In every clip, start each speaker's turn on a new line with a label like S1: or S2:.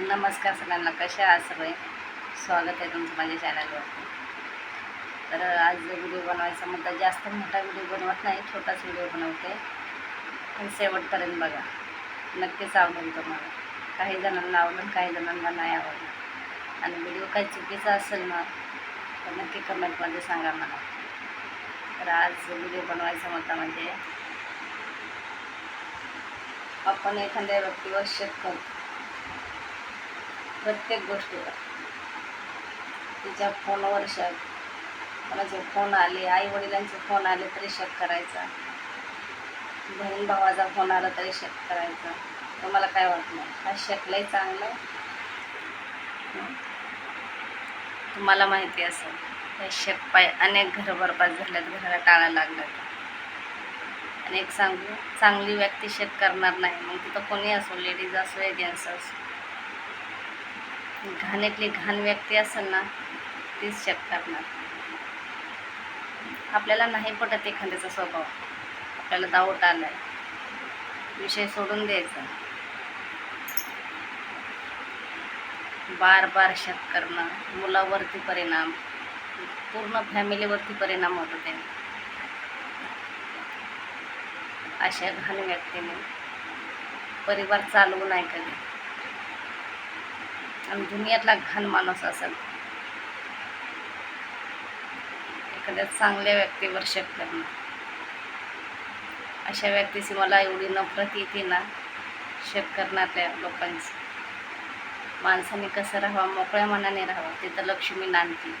S1: नमस्कार सगळ्यांना कशा आहात सगळे? स्वागत आहे तुमचं माझ्या चॅनलवरती तर आज व्हिडिओ बनवायचा मुद्दा जास्त मोठा व्हिडिओ बनवत नाही छोटाच व्हिडिओ बनवते. पण शेवटपर्यंत बघा. नक्कीच आवडेल तुम्हाला. काही जणांना आवडेल काही जणांना नाही आवडलं आणि व्हिडिओ काही चुकीचा असेल ना तर नक्की कमेंटमध्ये सांगा मला. तर आज व्हिडिओ बनवायचा मुद्दा म्हणजे आपण एखाद्या व्यक्तीवर शेत करतो. प्रत्येक गोष्टीवर तिच्या फोनवर शक. कोणाचे फोन आले आई वडिलांचे फोन आले तरी शक करायचा. बहीण भावाचा फोन आला तरी शक करायचा. तुम्हाला काय वाटलं हा शकलाही चांगलं तुम्हाला माहिती असेल हे शक पाय अनेक घरं बरबाद झाल्यात घराला टाळा लागल्यात. आणि एक सांगू चांगली व्यक्ती शक करणार नाही. मग तिथं कोणी असो लेडीज असो या जेन्ट्स असो. घाणेतली घाण व्यक्ती असेल ना तीच शक करणार आपल्याला नाही पटत एखाद्याचा स्वभाव. आपल्याला दावट आलाय. विषय सोडून द्यायचा. बार बार शक करणं मुलावरती परिणाम पूर्ण फॅमिलीवरती परिणाम होतो त्याने अशा घाण व्यक्तीने परिवार चालवू नाही कधी. आणि दुनियातला घाण माणूस असेल. एखाद्या चांगल्या व्यक्तीवर शक करणं. अशा व्यक्तीची मला एवढी नफरत येते ना शक करणाऱ्या लोकांची माणसाने कसं राहावं? मोकळ्या मनाने राहावं. तिथं लक्ष्मी नांदती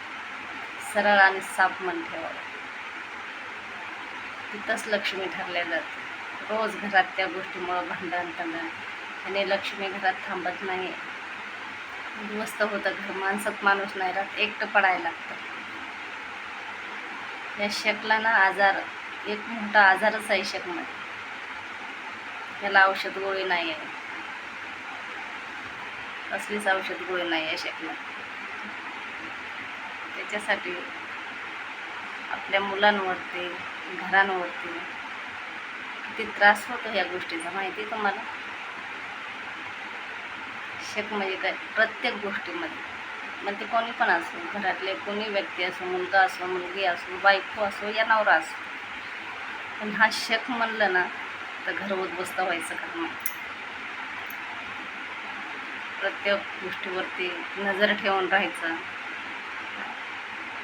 S1: सरळ आणि साफ मन ठेवावं. तिथंच लक्ष्मी ठरल्या जाते. रोज घरात त्या गोष्टीमुळं भांडण तंडण आणि लक्ष्मी घरात थांबत नाही उद्ध्वस्त होतं घर. माणसात माणूस नाही राहत एकटं पडायला लागतं. या शकला ना आजार एक मोठा आजारच आहे शकमध्ये याला औषध गोळी नाही आहे. कसलीच औषध गोळी नाही आहे शकला. त्याच्यासाठी आपल्या मुलांवरती घरांवरती किती त्रास होतो ह्या गोष्टीचा माहिती आहे तुम्हाला? शक म्हणजे काय प्रत्येक गोष्टीमध्ये. मग ते कोणी पण असो घरातले कोणी व्यक्ती असो मुलगा असो मुलगी असो बायको असो या नवरा असो. पण हा शक म्हणलं ना तर घर उद्ध्वस्त व्हायचं काम आहे प्रत्येक गोष्टीवरती नजर ठेवून राहायचं.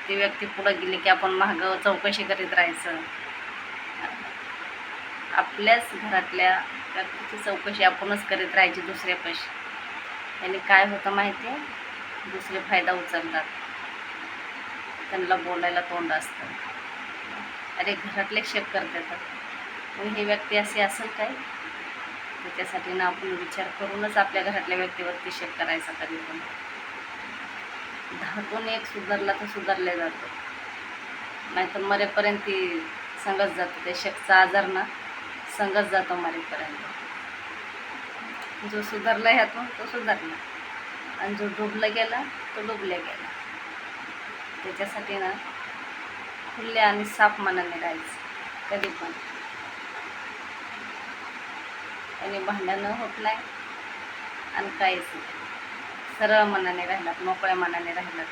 S1: ती व्यक्ती पुढं गेली की आपण मागं चौकशी करीत राहायचं. आपल्याच घरातल्या व्यक्तीची चौकशी आपणच करीत राहायची दुसऱ्यापाशी याने काय होतं माहिती आहे दुसरे फायदा उचलतात. त्यांना बोलायला तोंड असतं. अरे घरातले शेक करतात मग ही व्यक्ती अशी असेल काय? त्याच्यासाठी ना आपण विचार करूनच आपल्या घरातल्या व्यक्तीवरती शेक करायचा कधी पण. धातून एक सुधारला तर सुधारले जातो. नाहीतर मरेपर्यंत ती संगत जातो. ते शेकचा आजार ना संगत जातो मरेपर्यंत. जो सुधारला ह्यातून तो सुधारला. आणि जो डुबला गेला तो डुबल्या गेला. त्याच्यासाठी ना खुल्या आणि साफ मनाने राहायचं कधी पण. आणि भांडणं होत नाही आणि काहीच नाही. सरळ मनाने राहिलात मोकळ्या मनाने राहिलात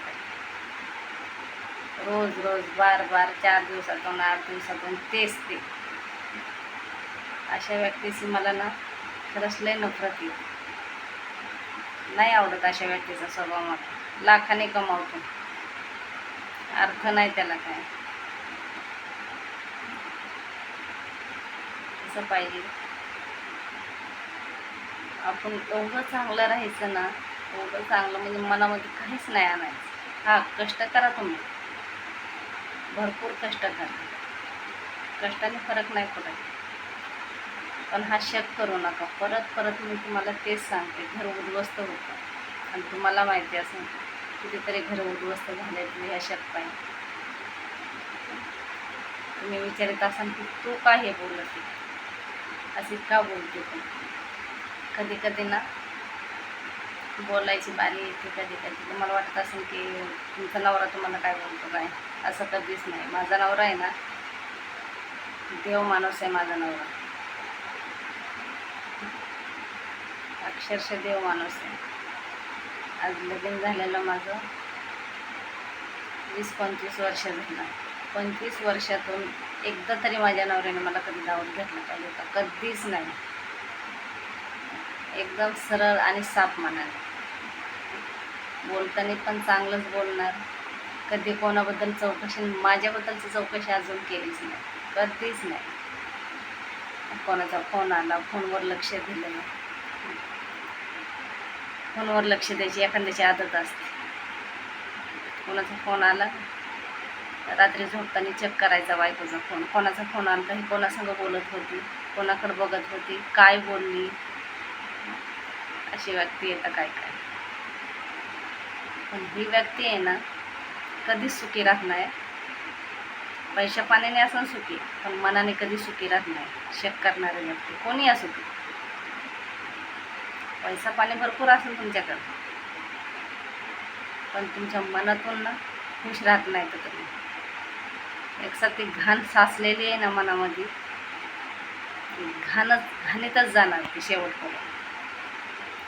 S1: तर रोज रोज बार बार चार दिवसातून आठ दिवसातून तेच ते. अशा व्यक्तीशी मला ना खरंच लय नफरत येते नाही आवडत अशा व्यक्तीचा स्वभाव मला. लाखाने कमावतो. अर्थ नाही त्याला काय. असं पाहिजे. आपण एवढं चांगलं राहायचं ना एवढं चांगलं म्हणजे मनामध्ये काहीच नाही आणायचं. हा कष्ट करा तुम्ही. भरपूर कष्ट करा. कष्टाने फरक नाही पडत. पण हा शक करू नका. परत परत मी तुम्हाला तेच सांगते. घर उद्ध्वस्त होतं. आणि तुम्हाला माहिती असेल कितीतरी घर उद्ध्वस्त झाले तुम्ही ह्या शक तुम्ही विचारित असाल की तू का हे बोलते अशी का बोलते तू. कधी कधी ना बोलायची बारी येते कधी कधी. तुम्हाला वाटत असेल की तुमचा नवरा तुम्हाला काय बोलतो काय? असं कधीच नाही. माझा नवरा आहे ना देव माणूस आहे माझा नवरा. अक्षरशः देव माणूस आहे. आज लगीन झालेलं माझं. वीस पंचवीस वर्ष झालं. पंचवीस वर्षातून एकदा तरी माझ्या नवऱ्याने मला कधी दावत घेतलं पाहिजे होता. कधीच नाही. एकदम सरळ आणि साफ मनाने. बोलताना पण चांगलंच बोलणार. कधी कोणाबद्दल चौकशी माझ्याबद्दलची चौकशी अजून केलीच नाही. कधीच नाही. कोणाचा फोन आला फोनवर लक्ष दिलं नाही. फोनवर लक्ष द्यायची एखाद्याची आदत असते. कोणाचा फोन आला रात्री झोपताना चेक करायचा बायकोचा फोन. कोणाचा फोन आला ही कोणासंग बोलत होती कोणाकडे बघत होती काय बोलली? अशी व्यक्ती येतं काय काय. पण ही व्यक्ती आहे ना कधीच सुखी राहत नाही. पैशा पाण्याने असं सुखी पण मनाने कधी सुखी राहत नाही. शेक करणारी व्यक्ती. कोणी असू ती पैसा पाणी भरपूर असेल तुमच्याकडं. पण तुमच्या मनातून ना खुश राहत नाही तर तुम्ही. एकसा ती घाण साचलेली आहे ना मनामध्ये. घाणच घाणीतच जाणार ती शेवटपर्यंत.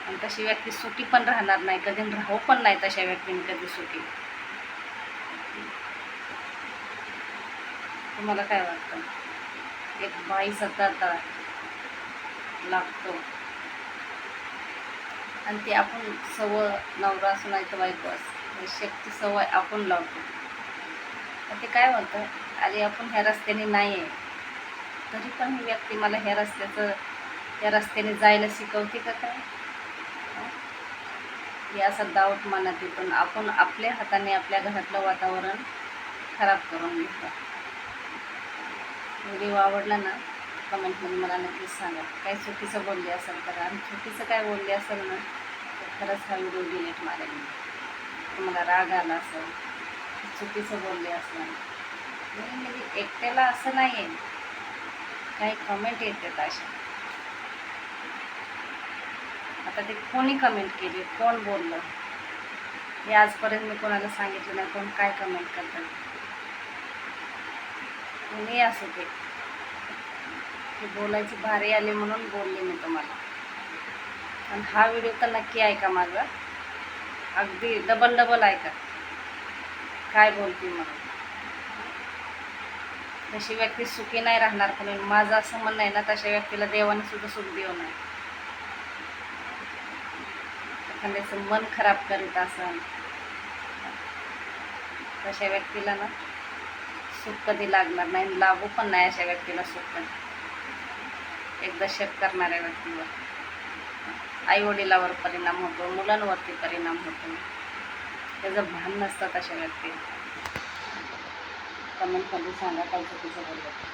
S1: आणि तशी व्यक्ती सुटी पण राहणार नाही कधी राहू पण नाही तशा व्यक्तीने कधी सुटी तुम्हाला काय वाटतं? एक बाई सतत लागतो. आणि ती आपण सवं नवरा असं नाही तर बायको असं शक्ती सवय आपण लावतो. तर ते काय म्हणतं? अरे आपण ह्या रस्त्याने नाही आहे. तरी पण ही व्यक्ती मला ह्या रस्त्याचं या रस्त्याने जायला शिकवते का काय? हे? असं डाऊट मनात येतो. आपण आपल्या हाताने आपल्या घरातलं वातावरण खराब करून घेतो. व्हिडिओ आवडला ना कमेंटमध्ये मला नक्कीच सांगा. काही चुकीचं बोलली असेल तर? आणि चुकीचं काय बोलली असेल ना खरंच हा व्हिडिओ डिलीट मारेल मी तुम्हाला राग आला असेल चुकीचं बोलले असेल. म्हणजे मी म्हणजे एकट्याला असं नाही आहे काही कमेंट येतात अशा. आता ते कोणी कमेंट केली? कोण बोललं? हे आजपर्यंत मी कोणाला सांगितलं नाही कोण काय कमेंट करतात? कोणी असू ते ते बोलायची भारी आली म्हणून बोलले मी तुम्हाला. आणि हा व्हिडिओ तर नक्की ऐका माझा. अगदी डबल डबल ऐका. काय बोलते म्हणून. तशी व्यक्ती सुखी नाही राहणार पण माझं असं म्हणणं आहे ना तशा व्यक्तीला देवाने सुद्धा सुख देऊ नये. एखाद्याचं मन खराब करीत असन तशा व्यक्तीला ना सुख कधी लागणार नाही लागू पण नाही अशा व्यक्तीला सुख. कधी एकदा शेत करणाऱ्या व्यक्तीवर. आईवडिलावर परिणाम होतो मुलांवरती परिणाम होतो. त्याचं भान नसतं तशा व्यक्तीला कमेंटमध्ये सांगा काय चुकीचं बोललं?